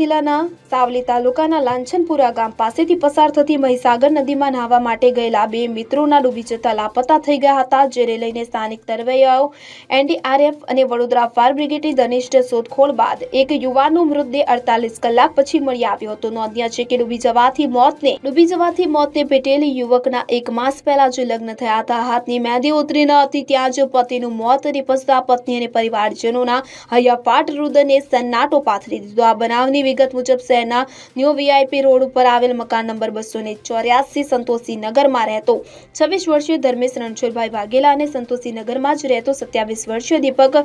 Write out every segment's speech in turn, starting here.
જિલ્લાના સાવલી તાલુકાના લાંછનપુરા ગામ પાસેથી પસાર થતી મહીસાગર નદીમાં નહાવા માટે ગયેલા બે મિત્રોના ડૂબી જતા લાપતા થઈ ગયા હતા, જેને લઈને સ્થાનિક તરવૈયાઓ, એનડીઆરએફ અને વડોદરા ફાયર બ્રિગેડની ઘનિષ્ઠ શોધખોળ બાદ એક યુવાનનો મૃતદેહ અડતાલીસ કલાક પછી મળી આવ્યો હતો. નોંધ્યા છે કે ડૂબી જવાથી મોતને, ડૂબી જવાથી મોતને ભેટેલી યુવકના એક માસ પહેલા જે લગ્ન થયા હતા. હાથની મહેંદી ઉતરી ન હતી, ત્યાં જ પતિનું મોત નિપજતા પત્ની અને પરિવારજનોના હૈયાફાટ રુદને સન્નાટો પાથરી દીધો. આ બનાવની વિગત મુજબ શહેરના ન્યૂ વીઆઈપી રોડ ઉપર આવેલ મકાન નંબર બસો ને ચોર્યાસી સંતોષી રહેતો છવ્વીસ વર્ષીય ધર્મેશ રણછોડભાઈ વાઘેલા અને સંતોષી નગરમાં જ રહેતો સત્યાવીસ વર્ષીય દીપક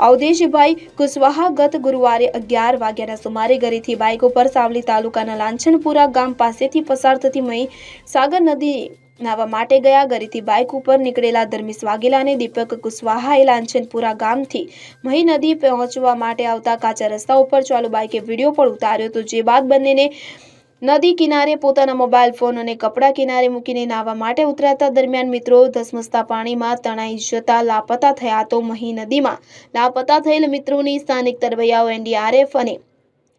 અવધેશભાઈ કુશવાહા ગત ગુરુવારે અગિયાર વાગ્યાના સુમારે ઘરેથી બાઇક ઉપર સાવલી તાલુકાના લાંછનપુરા ગામ પાસેથી પસાર થતી મહી સાગર નદી નાહવા માટે ગયા ઘરેથી બાઇક ઉપર નીકળેલા ધર્મેશ વાઘેલા અને દીપક કુશવાહાએ લાંછનપુરા ગામથી મહી નદી પહોંચવા માટે આવતા કાચા રસ્તા ઉપર ચાલુ બાઇકે વીડિયો પણ ઉતાર્યો હતો, જે બાદ બંનેને નદી કિનારે પોતાના મોબાઈલ ફોન અને કપડાં કિનારે મૂકીને નાહવા માટે ઉતરાતા દરમિયાન મિત્રો ધસમસતા પાણીમાં તણાઈ જતા લાપતા થયા તો મહી નદીમાં લાપતા થયેલ મિત્રોની સ્થાનિક તરવૈયાઓ, એનડીઆરએફ અને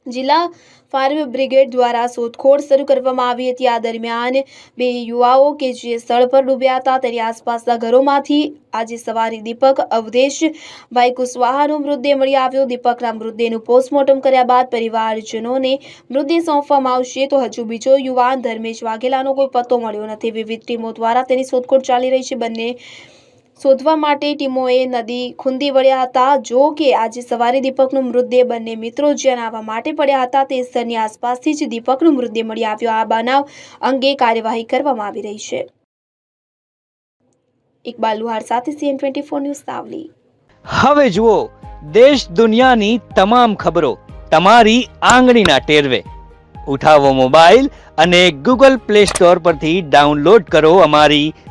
જિલ્લા ફાયર બ્રિગેડ દ્વારા શોધખોળ શરૂ કરવામાં આવી હતી. આ દરમિયાન બે યુવાઓ કે જે સ્થળ પર ડૂબ્યા હતા તેની આસપાસના ઘરોમાંથી આજે સવારે દીપક અવધેશભાઈ કુશવાહાનો મૃતદેહ મળી આવ્યો. દીપકના મૃતદેહનું પોસ્ટમોર્ટમ કર્યા બાદ પરિવારજનોને મૃતદેહ સોંપવામાં આવશે. તો હજુ બીજો યુવાન ધર્મેશ વાઘેલાનો કોઈ પત્તો મળ્યો નથી. વિવિધ ટીમો દ્વારા તેની શોધખોળ ચાલી રહી છે. બંને શોધવા માટે ટીમોએ નદી ખૂંદી વળ્યા હતા. જો કે આજે સવારે દીપકનો મૃતદેહ બંને મિત્રો જ્યાં આવવા માટે પડ્યા હતા, તે સ્થળની આસપાસથી જ દીપકનો મૃતદેહ મળી આવ્યો. આ બનાવ અંગે કાર્યવાહી કરવામાં આવી રહી છે. ઇકબાલ લુહાર સાથે સીએન ટ્વેન્ટી ન્યૂઝ સાવલી. હવે જુઓ, દેશ દુનિયાની તમામ ખબરો તમારી આંગળીના ટેરવે. ઉઠાવો મોબાઈલ અને ગૂગલ પ્લે સ્ટોર પરથી ડાઉનલોડ કરો અમારી